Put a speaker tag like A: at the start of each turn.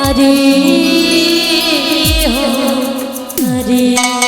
A: Hare Hare